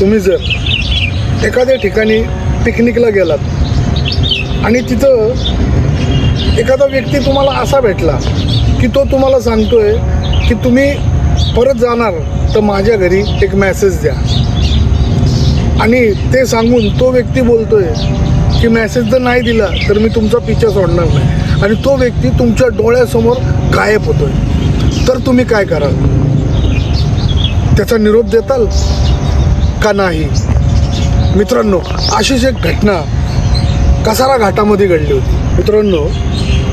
तुम्ही जर एखाद्या ठिकाणी पिकनिकला गेलात आणि तिथं एखादा व्यक्ती तुम्हाला असा भेटला की तो तुम्हाला सांगतो आहे की तुम्ही परत जाणार तर माझ्या घरी एक मेसेज द्या. आणि ते सांगून तो व्यक्ती बोलतोय की मॅसेज जर नाही दिला तर मी तुमचा पिच्छा सोडणार नाही. आणि तो व्यक्ती तुमच्या डोळ्यासमोर गायब होतोय. तर तुम्ही काय कराल? त्याचा निरोप देताल? का नाही. मित्रांनो अशीच एक घटना कसारा घाटामध्ये घडली होती. मित्रांनो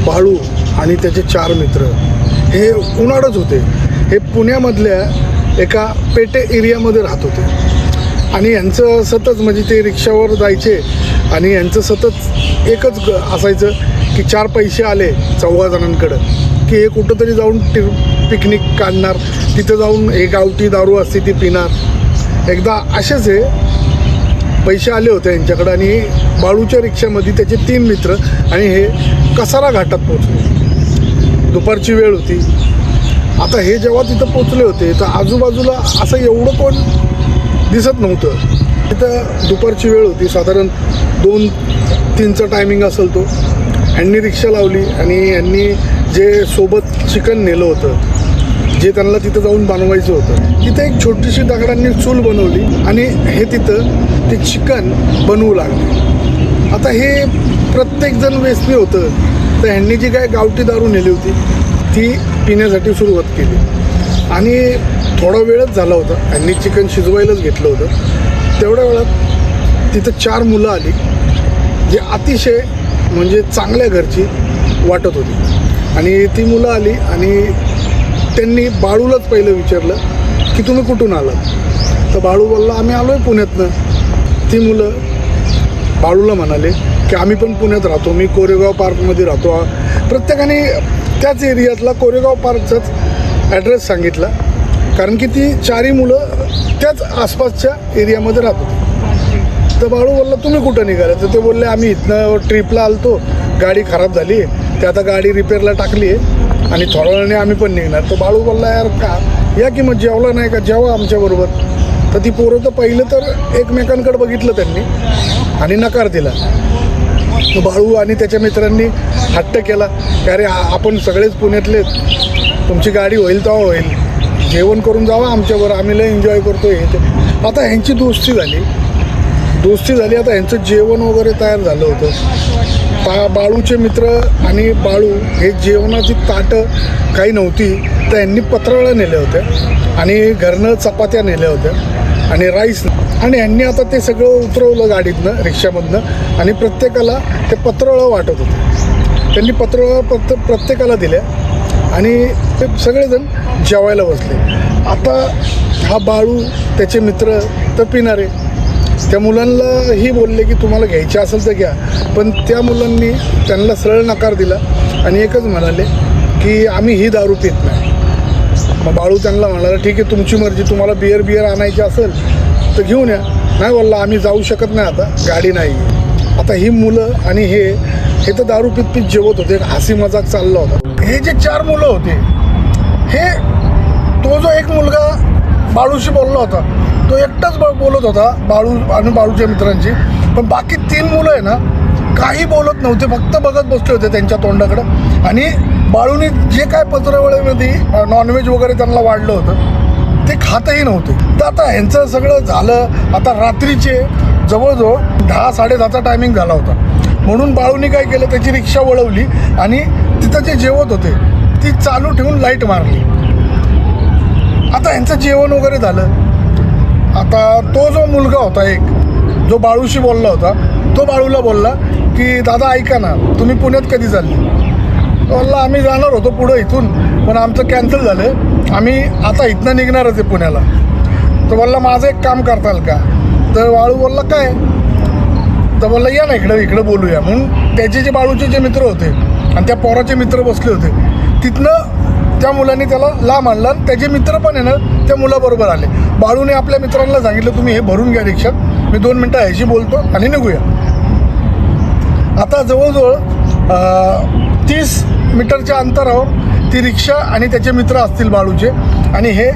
बाळू आणि त्याचे चार मित्र हे उन्हाळच होते. हे पुण्यामधल्या एका पेटे एरियामध्ये राहत होते. आणि यांचं सतत म्हणजे ते रिक्षावर जायचे आणि यांचं सतत एकच ग असायचं की चार पैसे आले चौघा जणांकडं की हे कुठंतरी जाऊन पिकनिक काढणार तिथं जाऊन हे गावठी दारू असते ती पिणार. एकदा असेच आहे पैसे आले होते यांच्याकडे आणि बाळूच्या रिक्षामध्ये त्याचे तीन मित्र आणि हे कसारा घाटात पोचले दुपारची वेळ होती. आता हे जेव्हा तिथं पोचले होते तर आजूबाजूला असं एवढं कोण दिसत नव्हतं. तिथं दुपारची वेळ होती. साधारण दोन तीनचा टायमिंग असेल तो. ह्यांनी रिक्षा लावली आणि यांनी जे सोबत चिकन नेलं होतं जे त्यांना तिथं जाऊन बनवायचं होतं. तिथं एक छोटीशी दगडांनी चूल बनवली आणि हे तिथं ते चिकन बनवू लागले. आता हे प्रत्येकजण व्यसनी होतं. तर ह्यांनी जी काय गावठी दारू नेली होती ती पिण्यासाठी सुरुवात केली. आणि थोडा वेळच झाला होता. ह्यांनी चिकन शिजवायलाच घेतलं होतं. तेवढ्या वेळात तिथं चार मुलं आली जे अतिशय म्हणजे चांगल्या घरची वाटत होती. आणि ती मुलं आली आणि त्यांनी बाळूलाच पहिलं विचारलं की तुम्ही कुठून आलात? तर बाळू बोलला आम्ही आलो आहे पुण्यातनं. ती मुलं बाळूला म्हणाले की आम्ही पण पुण्यात राहतो. मी कोरेगाव पार्कमध्ये राहतो. प्रत्येकाने त्याच एरियातला कोरेगाव पार्कचाच ॲड्रेस सांगितला. कारण की ती चारही मुलं त्याच आसपासच्या एरियामध्ये राहत होती तर बाळू बोलला तुम्ही कुठं निघाले तर ते बोलले आम्ही इथनं ट्रिपला आलतो. गाडी खराब झाली ते आता गाडी रिपेअरला टाकली आहे आणि थोड्या वेळाने आम्ही पण निघणार. तर बाळू बोलला यार का? या की मग जेवला नाही का? जेवा आमच्याबरोबर तर ती पोरं तर पहिलं तर एकमेकांकडे बघितलं त्यांनी आणि नकार दिला. तर बाळू आणि त्याच्या मित्रांनी हट्ट केला. अरे आपण सगळेच पुण्यातले तुमची गाडी होईल तेव्हा होईल. जेवण करून जावा आमच्याबरोबर. आम्ही लय एन्जॉय करतो हे ते. आता ह्यांची दोस्ती झाली. दोस्ती झाली आता यांचं जेवण वगैरे तयार झालं होतं. पा बाळूचे मित्र आणि बाळू हे जेवणाची ताटं काही नव्हती तर यांनी पत्रावळ्या नेल्या होत्या आणि घरनं चपात्या नेल्या होत्या आणि राईस आणि यांनी आता ते सगळं उतरवलं गाडीतनं रिक्षामधनं आणि प्रत्येकाला ते पत्रावळं वाटत होते त्यांनी पत्रावळ्या प्रत प्रत्येकाला दिल्या आणि ते सगळेजण जेवायला बसले. आता हा बाळू त्याचे मित्र तर पिणारे त्या मुलांनाही बोलले की तुम्हाला घ्यायचे असेल तर घ्या. पण त्या मुलांनी त्यांना सरळ नकार दिला आणि एकच म्हणाले की आम्ही ही दारू पित नाही. मग बाळू त्यांना म्हणाला ठीक आहे तुमची मर्जी तुम्हाला बिअर बिअर आणायची असेल तर घेऊन या. नाही बोलला आम्ही जाऊ शकत नाही आता गाडी नाही. आता ही मुलं आणि हे हे तर दारू पित पित जेवत होते हसी मजाक चालला होता. हे जे चार मुलं होते हे तो जो एक मुलगा बाळूशी बोलला होता. तो एकटाच बोलत होता बाळू आणि बाळूच्या मित्रांची पण बाकी तीन मुलं आहे ना काही बोलत नव्हते फक्त बघत बसले होते त्यांच्या तोंडाकडं. आणि बाळूनी जे काय पत्रावळीमध्ये नॉनव्हेज वगैरे त्यांना वाढलं होतं ते खातही नव्हते. तर आता ह्यांचं सगळं झालं आता रात्रीचे जवळजवळ दहा साडेदहाचा टायमिंग झाला होता. म्हणून बाळूनी काय केलं त्याची रिक्षा वळवली आणि तिथं जे जेवत होते ती चालू ठेवून लाइट मारली. आता यांचं जेवण वगैरे झालं. आता तो जो मुलगा होता एक जो बाळूशी बोलला होता तो बाळूला बोलला की दादा ऐका ना तुम्ही पुण्यात कधी चालले? तो बोलला आम्ही जाणार होतो पुढं इथून पण आमचं कॅन्सल झालं. आम्ही आता इथनं निघणारच आहे पुण्याला. तो बोलला माझं एक काम करताल का? तर बाळू बोलला काय? तर बोलला या ना इकडं इकडं बोलूया. म्हणून त्याचे जे बाळूचे जे मित्र होते आणि त्या पोराचे मित्र बसले होते तिथनं त्या मुलांनी त्याला लांब आणलं आणि त्याचे मित्र पण आहे ना त्या मुलाबरोबर आले. बाळूने आपल्या मित्रांना सांगितलं तुम्ही हे भरून घ्या रिक्षात. मी दोन मिनटं ह्याशी बोलतो आणि निघूया. आता जवळजवळ तीस मीटरच्या अंतरावर ती रिक्षा आणि त्याचे मित्र असतील बाळूचे. आणि हे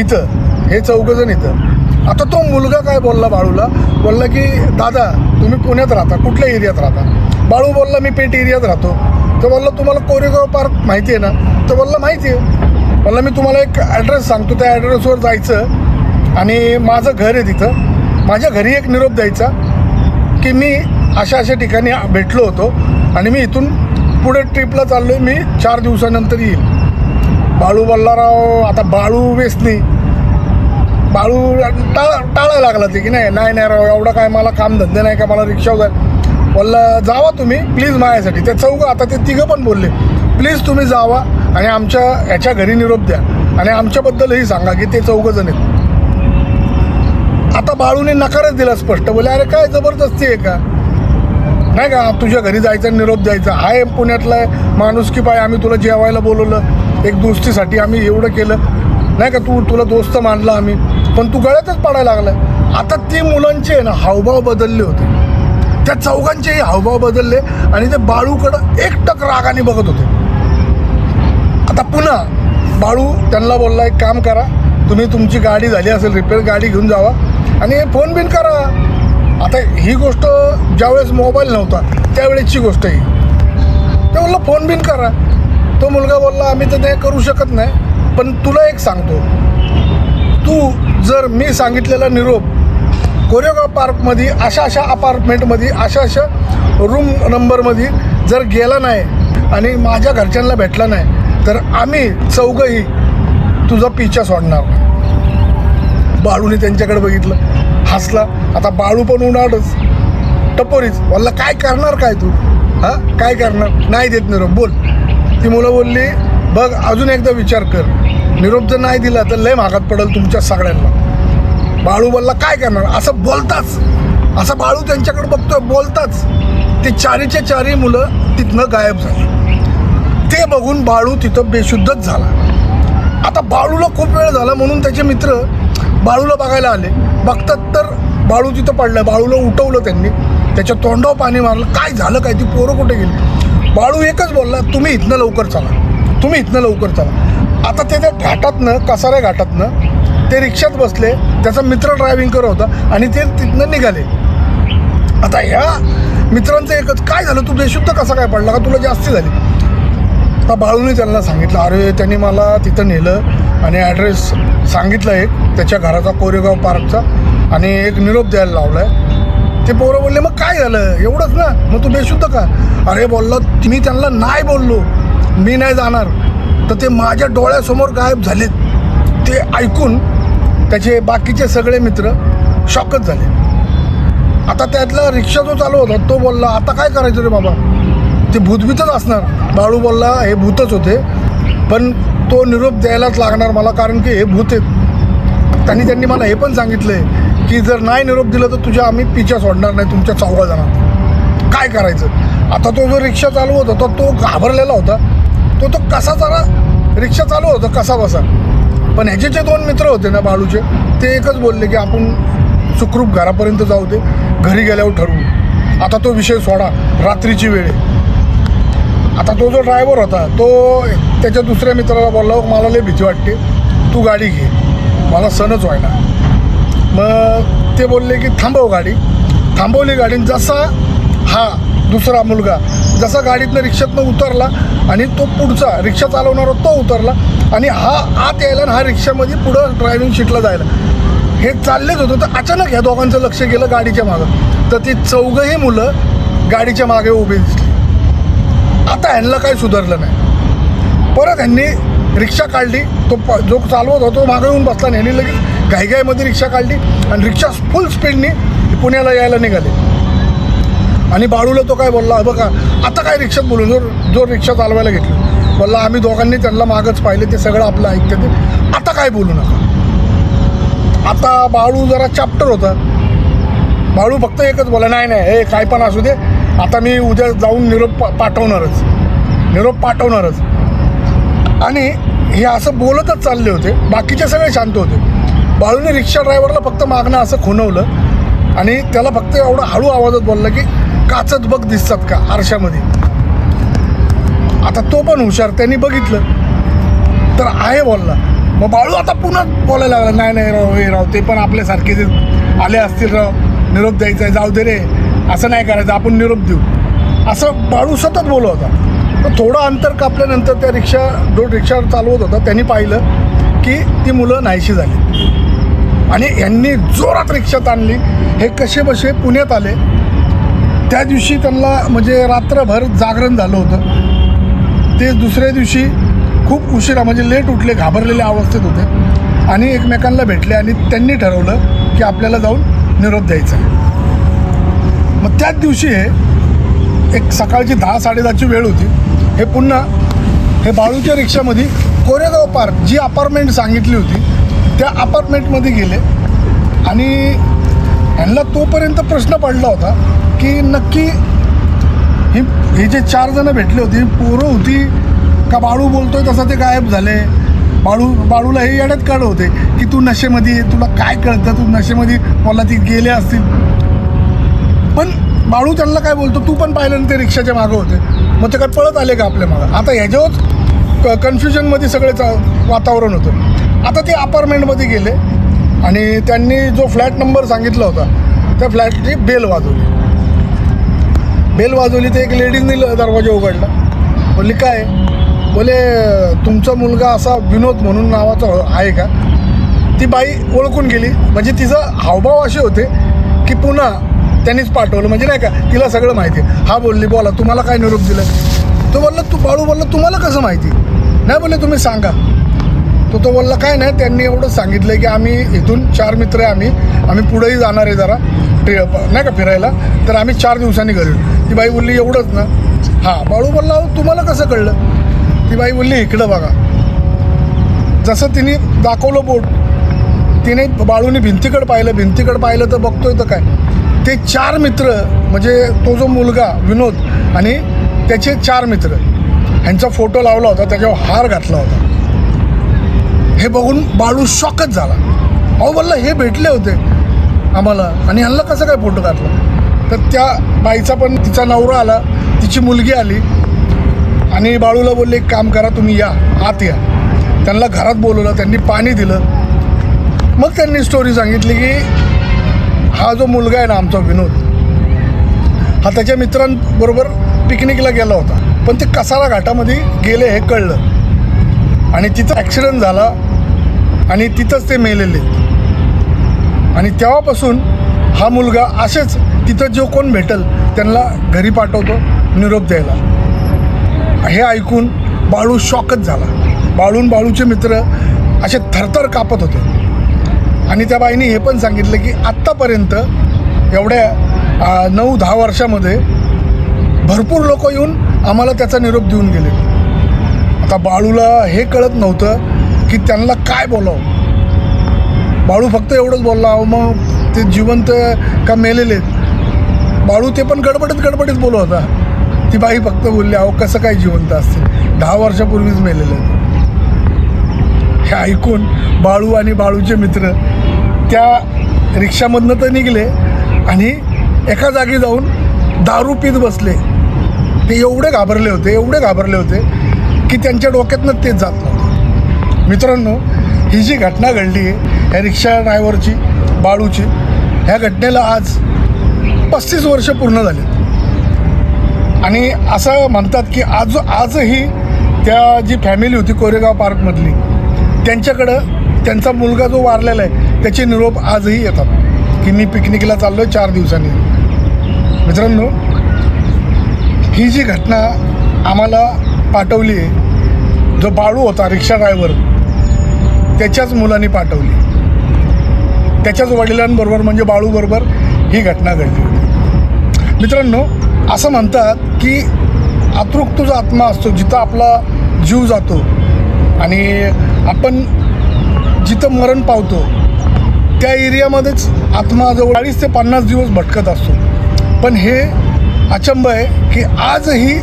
इथं हे चौघजण इथं. आता तो मुलगा काय बोलला बाळूला? बोलला की दादा तुम्ही पुण्यात राहता कुठल्या एरियात राहता? बाळू बोलला मी पेट एरियात राहतो. तर बोलला तुम्हाला कोरेगाव पार्क माहिती आहे ना? तर बोलला माहिती आहे म्हणलं मी तुम्हाला एक ॲड्रेस सांगतो त्या ॲड्रेसवर जायचं आणि माझं घर आहे तिथं. माझ्या घरी एक निरोप द्यायचा की मी अशा अशा ठिकाणी भेटलो होतो आणि मी इथून पुढे ट्रिपला चाललो आहे मी चार दिवसानंतर येईल. बाळू बल्लाराव आता बाळू वेसनी बाळू टाळ टाळायला लागला ते की नाही नाही नाही राव एवढं काय मला काम धंदे नाही का मला रिक्षावर जाय बोलला जावा तुम्ही प्लीज माझ्यासाठी. ते चौघं आता ते तिघं पण बोलले प्लीज तुम्ही जावा आणि आमच्या ह्याच्या घरी निरोप द्या आणि आमच्याबद्दलही सांगा की ते चौघं जण आहेत. आता बाळूने नकारच दिला स्पष्ट बोले अरे काय जबरदस्ती आहे का? नाही का तुझ्या घरी जायचा निरोप द्यायचा. आहे पुण्यातला आहे माणूस की पाय आम्ही तुला जेवायला बोलवलं. एक दोस्तीसाठी आम्ही एवढं केलं. नाही का तू तुला दोस्त मानला आम्ही. पण तू गळ्यातच पडायला लागलाय आता ती मुलांचे आहे ना हावभाव बदलले होते. त्या चौघांचेही हावभाव बदलले आणि ते बाळूकडं एकटक रागाने बघत होते. आता पुन्हा बाळू त्यांना बोलला एक काम करा तुम्ही तुमची गाडी झाली असेल रिपेअर गाडी घेऊन जावा आणि फोन बिन करा. आता ही गोष्ट ज्यावेळेस मोबाईल नव्हता त्यावेळेसची गोष्ट ही. ते बोलला फोन बिन करा. तो मुलगा बोलला आम्ही तर ते करू शकत नाही पण तुला एक सांगतो. तू जर मी सांगितलेला निरोप कोरेगाव पार्कमध्ये अशा अशा अपार्टमेंटमध्ये अशा अशा रूम नंबरमध्ये जर गेला नाही आणि माझ्या घरच्यांना भेटला नाही तर आम्ही चौघही तुझा पिच्छा सोडणार. बाळूने त्यांच्याकडे बघितलं हसला. आता बाळू पण उन्हाळच टपोरीच. वल्ला काय करणार काय तू? हां? काय करणार? नाही देत निरोप. बोल. ती मुलं बोलली बघ अजून एकदा विचार कर. निरोप जर नाही दिला तर लय महागात पडेल तुमच्या सगळ्यांना. बाळू बोलला काय करणार? असं बोलताच असं बाळू त्यांच्याकडे बघतोय बोलताच. ते चारीचे चारी मुलं तिथनं गायब झाली. ते बघून बाळू तिथं बेशुद्धच झाला. आता बाळूला खूप वेळ झाला म्हणून त्याचे मित्र बाळूला बघायला आले. बघतात तर बाळू तिथं पडलं बाळूला उठवलं त्यांनी. त्याच्या तोंडावर पाणी मारलं. काय झालं? काय? ती पोरं कुठे गेली? बाळू एकच बोलला तुम्ही इथनं लवकर चला. तुम्ही इथनं लवकर चला. आता ते त्या घाटातनं कसाऱ्या घाटातनं ते रिक्षात बसले त्याचा मित्र ड्रायव्हिंग करत होता आणि ते तिथनं निघाले. आता ह्या मित्रांचं एकच काय झालं? तू बेशुद्ध कसा काय पडला? का तुला जास्ती झाली? आता बाळूने त्यांना सांगितलं अरे त्यांनी मला तिथं नेलं आणि ॲड्रेस सांगितलं एक त्याच्या घराचा कोरेगाव पार्कचा आणि एक निरोप द्यायला लावला आहे ते पोरं बोलले मग काय झालं? एवढंच ना? मग तू बेशुद्ध का? अरे बोललो मी त्यांना नाही बोललो. मी नाही जाणार. तर ते माझ्या डोळ्यासमोर गायब झालेत. ते ऐकून त्याचे बाकीचे सगळे मित्र शॉकच झाले. आता त्यातला रिक्षा जो चालू होता तो बोलला आता काय करायचं रे बाबा? ते भूतभीतच असणार. बाळू बोलला हे भूतच होते पण तो निरोप द्यायलाच लागणार मला कारण की हे भूत आहेत. त्यांनी त्यांनी मला हे पण सांगितलं आहे की जर नाही निरोप दिला तर तुझ्या आम्ही पिच्या सोडणार नाही तुमच्या चौघा जणांना. काय करायचं? आता तो जो रिक्षा चालू होता तो तो घाबरलेला होता. तो तो कसा जरा रिक्षा चालू होता कसा बसा? पण ह्याचे जे दोन मित्र होते ना बाळूचे ते एकच बोलले की आपण सुखरूप घरापर्यंत जाऊ दे घरी गेल्यावर ठरवू. आता तो विषय सोडा रात्रीची वेळ आता तो जो ड्रायव्हर होता तो त्याच्या दुसऱ्या मित्राला बोलला "हो, मला लय भीती वाटते तू गाडी घे. मला सणच व्हायला. मग ते बोलले की थांबव गाडी. थांबवली गाडी जसा हा दुसरा मुलगा. जसा गाडीतनं रिक्षातनं उतरला आणि तो पुढचा रिक्षा चालवणारा तो उतरला आणि हा आत यायला आणि हा रिक्षामध्ये पुढं ड्रायव्हिंग शीटला जायला. हे चाललेच होतं. तर अचानक ह्या दोघांचं लक्ष गेलं गाडीच्या मागं. तर ती चौघही मुलं गाडीच्या मागे उभी दिसली. आता ह्यांना काही सुधारलं नाही. परत ह्यांनी रिक्षा काढली. तो प जो चालवत होता तो मागे येऊन बसला आणि ह्यांनी लगेच घाईघाईमध्ये रिक्षा काढली आणि रिक्षा फुल स्पीडने पुण्याला यायला निघाली. आणि बाळूला तो काय बोलला बघा आता काय रिक्षात बोलू? जो जो रिक्षा चालवायला घेतली. बोलला आम्ही दोघांनी त्यांना मागच पाहिले ते सगळं आपलं ऐकते ते आता काय बोलू नका. आता बाळू जरा चॅप्टर होता. बाळू फक्त एकच बोला नाही नाही हे काय पण असू दे आता मी उद्या जाऊन निरोप पाठवणारच. निरोप पाठवणारच. आणि हे असं बोलतच चालले होते. बाकीचे सगळे शांत होते. बाळूने रिक्षा ड्रायव्हरला फक्त मागणं असं खुनवलं आणि त्याला फक्त एवढं हळू आवाजात बोललं की काचत बघ दिसतात का आरशामध्ये. आता तो पण हुशार त्यांनी बघितलं. तर आहे बोलला. मग बाळू आता पुन्हा बोलायला लागला नाही नाही राव हे राव ते पण आपल्यासारखे जे आले असतील राव निरोप द्यायचा आहे जाऊ दे रे. असं नाही करायचं आपण निरोप देऊ. असं बाळू सतत बोलत होता. तर थोडं अंतर कापल्यानंतर त्या रिक्षा जो रिक्षा चालवत होता त्यांनी पाहिलं की ती मुलं नाहीशी झाली. आणि यांनी जोरात रिक्षा ताणली. हे कसे बसे पुण्यात आले. त्या दिवशी त्यांना म्हणजे रात्रभर जागरण झालं होतं. ते दुसऱ्या दिवशी खूप उशिरा म्हणजे लेट उठले घाबरलेल्या अवस्थेत होते आणि एकमेकांना भेटले आणि त्यांनी ठरवलं की आपल्याला जाऊन निरोप द्यायचा आहे. मग त्याच दिवशी हे एक सकाळची दहा साडेदहाची वेळ होती. हे पुन्हा हे बाळूच्या रिक्षामध्ये कोरेगाव पार्क जी अपार्टमेंट सांगितली होती त्या अपार्टमेंटमध्ये गेले आणि यांना तोपर्यंत प्रश्न पडला होता की नक्की ही हे जे चार जण भेटले होते पोरं होती का बाळू बोलतोय तसं ते गायब झाले? बाळू बाळूला हे येण्यात काढ होते की तू नशेमध्ये तुला काय कळतं? तू नशेमध्ये मला ती गेले असतील. पण बाळू त्यांना काय बोलतो? तू पण पाहिलं ना ते रिक्षाच्या मागं होते. मग ते काय पळत आले का आपल्या मागं? आता ह्याच्यावर क कन्फ्युजनमध्ये सगळे चा वातावरण होतं. आता ते अपार्टमेंटमध्ये गेले आणि त्यांनी जो फ्लॅट नंबर सांगितला होता त्या फ्लॅटची बेल वाजवली. बेल वाजवली तर एक लेडीजने दरवाजा उघडला. बोलली काय? बोले तुमचा मुलगा असा विनोद म्हणून नावाचा आहे का? ती बाई ओळखून गेली. म्हणजे तिचं हावभाव असे होते की पुन्हा त्यांनीच पाठवलं. म्हणजे नाही का तिला सगळं माहिती आहे. हा बोलली बोला तुम्हाला काय निरोप दिला? तो बोलला तू बाळू बोलला तुम्हाला कसं माहिती? नाही बोलले तुम्ही सांगा. तो तो बोलला काय नाही त्यांनी एवढं सांगितलं की आम्ही इथून चार मित्र आहे आम्ही. आम्ही पुढेही जाणार आहे जरा. ट्रि नाही का फिरायला? तर आम्ही चार दिवसांनी घरी येऊ. ती बाई बोलली एवढंच ना. हां. बाळू बोलला अहो तुम्हाला कसं कळलं? ती बाई बोलली इकडं बघा. जसं तिने दाखवलं बोट तिने बाळूने भिंतीकडं पाहिलं. भिंतीकडं पाहिलं तर बघतोय तर काय. ते चार मित्र म्हणजे तो जो मुलगा विनोद आणि त्याचे चार मित्र ह्यांचा फोटो लावला होता त्याच्यावर हार घातला होता. हे बघून बाळू शॉकच झाला. अहो बोलला हे भेटले होते. आम्हाला. आणि यांना कसं काय फोटो घातला? तर त्या बाईचा पण तिचा नवरा आला तिची मुलगी आली. आणि बाळूला बोलले एक काम करा तुम्ही या आत या. त्यांना घरात बोलवलं त्यांनी पाणी दिलं. मग त्यांनी स्टोरी सांगितली की हा जो मुलगा आहे ना आमचा विनोद हा त्याच्या मित्रांबरोबर पिकनिकला गेला होता. पण ते कसारा घाटामध्ये गेले हे कळलं. आणि तिथं ॲक्सिडेंट झाला आणि तिथंच ते मेलेले. आणि तेव्हापासून हा मुलगा असेच तिथं जो कोण भेटल त्यांना घरी पाठवतो निरोप द्यायला. हे ऐकून बाळू शॉकच झाला. बाळून बाळूचे मित्र असे थरथर कापत होते. आणि त्या बाईने हे पण सांगितलं की आत्तापर्यंत एवढ्या नऊ दहा वर्षामध्ये भरपूर लोक येऊन आम्हाला त्याचा निरोप देऊन गेले. आता बाळूला हे कळत नव्हतं की त्यांना काय बोलावं. बाळू फक्त एवढंच बोलला अहो मग ते जिवंत का मेलेले? आहेत?" बाळू ते पण गडबडीत गडबडीत बोलत होता. ती बाई फक्त बोलली अहो कसं काय जिवंत असते दहा वर्षापूर्वीच मेलेले आहेत. हे ऐकून बाळू आणि बाळूचे मित्र त्या रिक्षामधनं तर निघले आणि एका जागी जाऊन दारू पीत बसले. ते एवढे घाबरले होते एवढे घाबरले होते की त्यांच्या डोक्यातनं तेच जात नव्हतं. मित्रांनो ही जी घटना घडली आहे ह्या रिक्षा ड्रायव्हरची बाळूची ह्या घटनेला आज पस्तीस वर्ष पूर्ण झाली. आणि असं म्हणतात की आज आजही त्या जी फॅमिली होती कोरेगाव पार्कमधली त्यांच्याकडं त्यांचा मुलगा जो वारलेला आहे त्याचे निरोप आजही येतात की मी पिकनिकला चाललो चार दिवसांनी. मित्रांनो ही जी घटना आम्हाला पाठवली आहे जो बाळू होता रिक्षा ड्रायव्हर त्याच्याच मुलांनी पाठवली. त्याच्याच वडिलांबरोबर म्हणजे बाळूबरोबर ही घटना घडली होती. मित्रांनो असं म्हणतात की अतृक तुझा आत्मा असतो जिथं आपला जीव जातो आणि आपण जिथं मरण पावतो त्या एरियामध्येच आत्मा जवळ चाळीस ते पन्नास दिवस भटकत असतो. पण हे अचंब आहे की आजही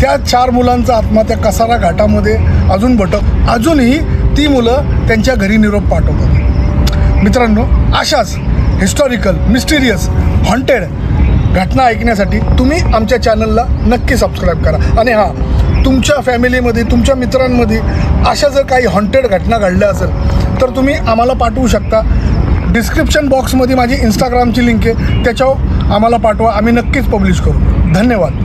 त्या चार मुलांचा आत्मा त्या कसारा घाटामध्ये अजून भटक अजूनही ती मुलं त्यांच्या घरी निरोप पाठवतात. मित्रांनो अशाच हिस्टॉरिकल मिस्टिरियस हॉन्टेड घटना ऐकण्यासाठी तुम्ही आमच्या चॅनलला नक्की सबस्क्राईब करा. आणि हां तुमच्या फॅमिलीमध्ये तुमच्या मित्रांमध्ये अशा जर काही हॉन्टेड घटना घडल्या असेल तर तुम्ही आम्हाला पाठवू शकता. डिस्क्रिप्शन बॉक्समध्ये माझी इंस्टाग्रामची लिंक आहे. त्याच्यावर आम्हाला पाठवा. आम्ही नक्कीच पब्लिश करू. धन्यवाद.